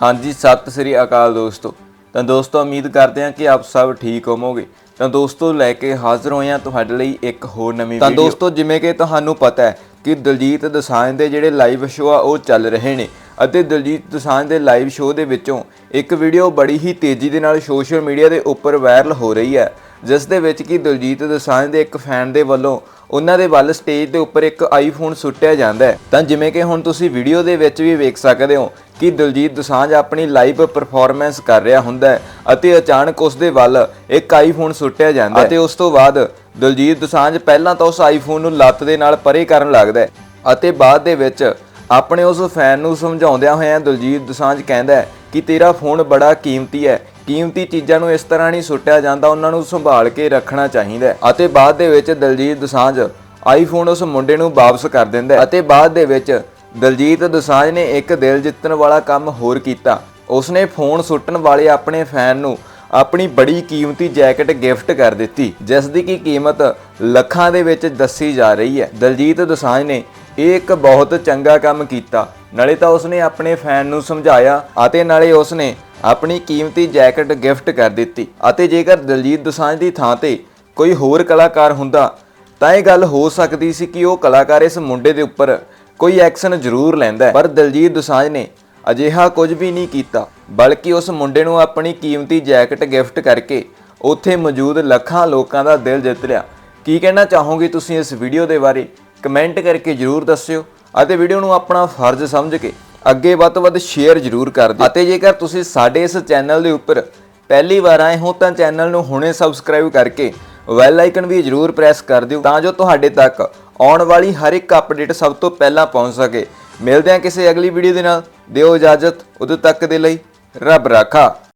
ਹਾਂਜੀ ਸਤਿ ਸ੍ਰੀ ਅਕਾਲ ਦੋਸਤੋ। ਤਾਂ ਦੋਸਤੋ ਉਮੀਦ ਕਰਦੇ ਹਾਂ ਕਿ ਆਪ ਸਭ ਠੀਕ ਹੋਵੋਗੇ। ਤਾਂ ਦੋਸਤੋ ਲੈ ਕੇ ਹਾਜ਼ਰ ਹੋਏ ਹਾਂ ਤੁਹਾਡੇ ਲਈ ਇੱਕ ਹੋਰ ਨਵੀਂ ਤਾਂ ਦੋਸਤੋ ਜਿਵੇਂ ਕਿ ਤੁਹਾਨੂੰ ਪਤਾ ਹੈ ਕਿ ਦਲਜੀਤ ਦੋਸਾਂਝ ਦੇ ਜਿਹੜੇ ਲਾਈਵ ਸ਼ੋਅ ਆ ਉਹ ਚੱਲ ਰਹੇ ਨੇ। ਅਤੇ ਦਲਜੀਤ ਦੋਸਾਂਝ ਦੇ ਲਾਈਵ ਸ਼ੋਅ ਦੇ ਵਿੱਚੋਂ ਇੱਕ ਵੀਡੀਓ ਬੜੀ ਹੀ ਤੇਜ਼ੀ ਦੇ ਨਾਲ ਸੋਸ਼ਲ ਮੀਡੀਆ ਦੇ ਉੱਪਰ ਵਾਇਰਲ ਹੋ ਰਹੀ ਹੈ। ਜਿਸ ਦੇ ਵਿੱਚ ਕਿ ਦਲਜੀਤ ਦੋਸਾਂਝ ਦੇ ਇੱਕ ਫੈਨ ਦੇ ਵੱਲੋਂ ਉਹਨਾਂ ਦੇ ਵੱਲ ਸਟੇਜ ਦੇ ਉੱਪਰ ਇੱਕ ਆਈਫੋਨ ਸੁੱਟਿਆ ਜਾਂਦਾ ਹੈ। ਤਾਂ ਜਿਵੇਂ ਕਿ ਹੁਣ ਤੁਸੀਂ ਵੀਡੀਓ ਦੇ ਵਿੱਚ ਵੀ ਵੇਖ ਸਕਦੇ ਹੋ ਕਿ ਦਿਲਜੀਤ ਦੋਸਾਂਝ ਆਪਣੀ ਲਾਈਵ ਪਰਫਾਰਮੈਂਸ ਕਰ ਰਿਹਾ ਹੁੰਦਾ ਹੈ ਅਤੇ ਅਚਾਨਕ ਉਸ ਦੇ ਵੱਲ ਇੱਕ ਆਈਫੋਨ ਸੁੱਟਿਆ ਜਾਂਦਾ ਹੈ। ਅਤੇ ਉਸ ਤੋਂ ਬਾਅਦ ਦਿਲਜੀਤ ਦੋਸਾਂਝ ਪਹਿਲਾਂ ਤਾਂ ਉਸ ਆਈਫੋਨ ਨੂੰ ਲੱਤ ਦੇ ਨਾਲ ਪਰੇ ਕਰਨ ਲੱਗਦਾ ਹੈ ਅਤੇ ਬਾਅਦ ਦੇ ਵਿੱਚ ਆਪਣੇ ਉਸ ਫੈਨ ਨੂੰ ਸਮਝਾਉਂਦਿਆਂ ਹੋਇਆਂ ਦਿਲਜੀਤ ਦੋਸਾਂਝ ਕਹਿੰਦਾ ਹੈ ਕਿ ਤੇਰਾ ਫੋਨ ਬੜਾ ਕੀਮਤੀ ਹੈ। ਕੀਮਤੀ ਚੀਜ਼ਾਂ ਨੂੰ ਇਸ ਤਰ੍ਹਾਂ ਨਹੀਂ ਸੁੱਟਿਆ ਜਾਂਦਾ, ਉਹਨਾਂ ਨੂੰ ਸੰਭਾਲ ਕੇ ਰੱਖਣਾ ਚਾਹੀਦਾ ਅਤੇ ਬਾਅਦ ਦੇ ਵਿੱਚ ਦਲਜੀਤ ਦੋਸਾਂਝ ਆਈਫੋਨ ਉਸ ਮੁੰਡੇ ਨੂੰ ਵਾਪਸ ਕਰ ਦਿੰਦਾ ਅਤੇ ਬਾਅਦ ਦੇ ਵਿੱਚ ਦਲਜੀਤ ਦੋਸਾਂਝ ਨੇ ਇੱਕ ਦਿਲ ਜਿੱਤਣ ਵਾਲਾ ਕੰਮ ਹੋਰ ਕੀਤਾ। ਉਸਨੇ ਫੋਨ ਸੁੱਟਣ ਵਾਲੇ ਆਪਣੇ ਫੈਨ ਨੂੰ ਆਪਣੀ ਬੜੀ ਕੀਮਤੀ ਜੈਕਟ ਗਿਫਟ ਕਰ ਦਿੱਤੀ, ਜਿਸ ਦੀ ਕੀ ਕੀਮਤ ਲੱਖਾਂ ਦੇ ਵਿੱਚ ਦੱਸੀ ਜਾ ਰਹੀ ਹੈ। ਦਲਜੀਤ ਦੋਸਾਂਝ ਨੇ ਇਹ ਇੱਕ ਬਹੁਤ ਚੰਗਾ ਕੰਮ ਕੀਤਾ। ਨਾਲੇ ਤਾਂ ਉਸਨੇ ਆਪਣੇ ਫੈਨ ਨੂੰ ਸਮਝਾਇਆ ਅਤੇ ਨਾਲੇ ਉਸਨੇ ਆਪਣੀ ਕੀਮਤੀ ਜੈਕਟ ਗਿਫਟ ਕਰ ਦਿੱਤੀ। ਅਤੇ ਜੇਕਰ ਦਲਜੀਤ ਦੋਸਾਂਝ ਦੀ ਥਾਂ ਤੇ ਕੋਈ ਹੋਰ ਕਲਾਕਾਰ ਹੁੰਦਾ, ਤਾਂ ਇਹ ਗੱਲ ਹੋ ਸਕਦੀ ਸੀ ਕਿ ਉਹ ਕਲਾਕਾਰ ਇਸ ਮੁੰਡੇ ਦੇ ਉੱਪਰ ਕੋਈ ਐਕਸ਼ਨ ਜ਼ਰੂਰ ਲੈਂਦਾ ਪਰ ਦਲਜੀਤ ਦੁਸਾਂਝ ਨੇ ਅਜਿਹਾ ਕੁਝ ਵੀ ਨਹੀਂ ਕੀਤਾ, ਬਲਕਿ ਉਸ ਮੁੰਡੇ ਨੂੰ ਆਪਣੀ ਕੀਮਤੀ ਜੈਕਟ ਗਿਫਟ ਕਰਕੇ ਉੱਥੇ ਮੌਜੂਦ ਲੱਖਾਂ ਲੋਕਾਂ ਦਾ ਦਿਲ ਜਿੱਤ ਲਿਆ। ਕੀ ਕਹਿਣਾ ਚਾਹੋਗੇ ਤੁਸੀਂ ਇਸ ਵੀਡੀਓ ਦੇ ਬਾਰੇ? ਕਮੈਂਟ ਕਰਕੇ ਜਰੂਰ ਦੱਸਿਓ ਅਤੇ ਵੀਡੀਓ ਨੂੰ ਆਪਣਾ ਫਰਜ਼ ਸਮਝ ਕੇ ਅੱਗੇ ਵੱਧ ਤੋਂ ਵੱਧ ਸ਼ੇਅਰ ਜਰੂਰ ਕਰ ਦਿਓ। ਅਤੇ ਜੇਕਰ ਤੁਸੀਂ ਸਾਡੇ ਇਸ ਚੈਨਲ ਦੇ ਉੱਪਰ ਪਹਿਲੀ ਵਾਰ ਆਏ ਹੋ ਤਾਂ ਚੈਨਲ ਨੂੰ ਹੁਣੇ ਸਬਸਕ੍ਰਾਈਬ ਕਰਕੇ ਬੈਲ ਆਈਕਨ ਵੀ ਜਰੂਰ ਪ੍ਰੈਸ ਕਰ ਦਿਓ ਤਾਂ ਜੋ ਤੁਹਾਡੇ ਤੱਕ ਆਉਣ ਵਾਲੀ ਹਰ ਇੱਕ ਅਪਡੇਟ ਸਭ ਤੋਂ ਪਹਿਲਾਂ ਪਹੁੰਚ ਸਕੇ। ਮਿਲਦੇ ਹਾਂ ਕਿਸੇ ਅਗਲੀ ਵੀਡੀਓ ਦੇ ਨਾਲ। ਦਿਓ ਇਜਾਜ਼ਤ। ਉਦੋਂ ਤੱਕ ਦੇ ਲਈ ਰੱਬ ਰਾਖਾ।